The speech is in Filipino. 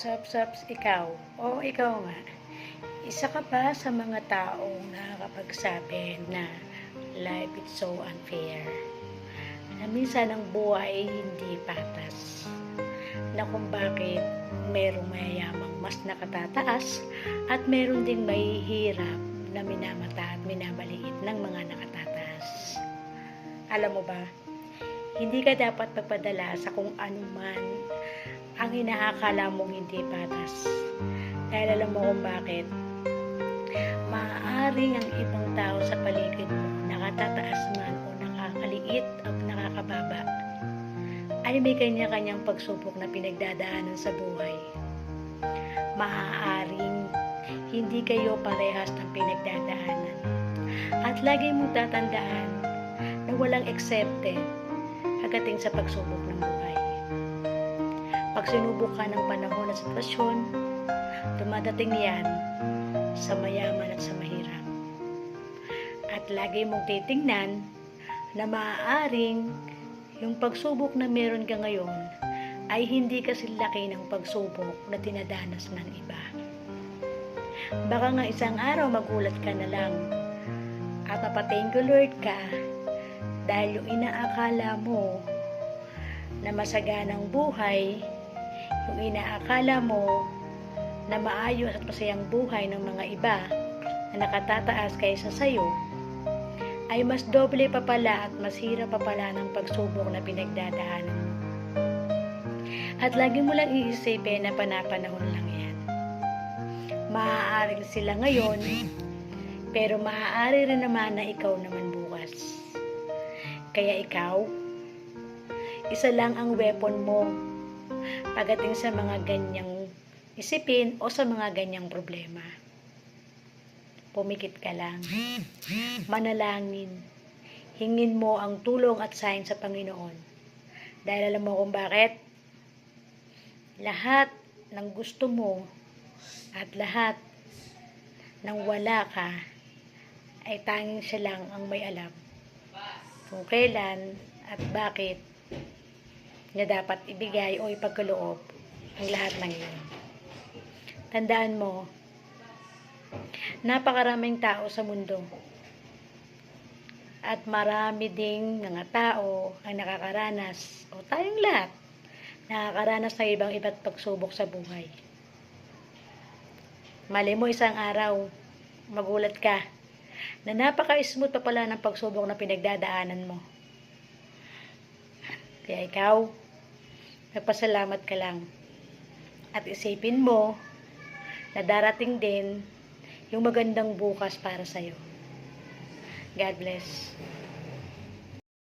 Saps, saps, ikaw. O, ikaw nga. Isa ka ba sa mga taong nakakapagsabi na life is so unfair? Na minsan ang buhay ay hindi patas. Na kung bakit merong mayayamang mas nakatataas at meron ding mahihirap na minamata at minamaliit ng mga nakatataas. Alam mo ba, hindi ka dapat magpadala sa kung anuman ang inaakala mong hindi patas. Dahil alam mo kung bakit. Maaaring ang ibang tao sa paligid mo, nakatataas man o nakakaliit o nakakababa, ay may kanya-kanyang pagsubok na pinagdadaanan sa buhay. Maaaring hindi kayo parehas ng pinagdadaanan. At lagi mong tatandaan na walang accepted pagdating sa pagsubok ng buhay. Pag sinubok ka ng panahon at sitwasyon, dumadating yan sa mayaman at sa mahirap. At lagi mong titingnan na maaaring yung pagsubok na meron ka ngayon ay hindi kasi laki ng pagsubok na tinadanas ng iba. Baka nga isang araw magulat ka na lang at papatayin ko Lord ka dahil yung inaakala mo na masaganang buhay, yung inaakala mo na maayos at masayang buhay ng mga iba na nakatataas kaysa sayo, ay mas doble pa pala at mas hirap pa pala ng pagsubok na pinagdadaanan mo. At lagi mo lang iisipin na panapanahon lang yan. Maaaring sila ngayon, pero maaari rin naman na ikaw naman bukas. Kaya ikaw, isa lang ang weapon mo pagdating sa mga ganyang isipin o sa mga ganyang problema. Pumikit ka lang. Manalangin. Hingin mo ang tulong at sign sa Panginoon. Dahil alam mo kung bakit? Lahat ng gusto mo at lahat ng wala ka ay tanging siya lang ang may alam kung kailan at bakit niya dapat ibigay o ipagkaloob ang lahat ng iyon. Tandaan mo, napakaraming tao sa mundo at marami ding mga tao ang nakakaranas o tayong lahat nakakaranas ng ibang iba't pagsubok sa buhay. Mali mo isang araw, magulat ka na napaka-smooth pa pala ng pagsubok na pinagdadaanan mo. Kaya ikaw, nagpasalamat ka lang. At isipin mo na darating din yung magandang bukas para sa'yo. God bless.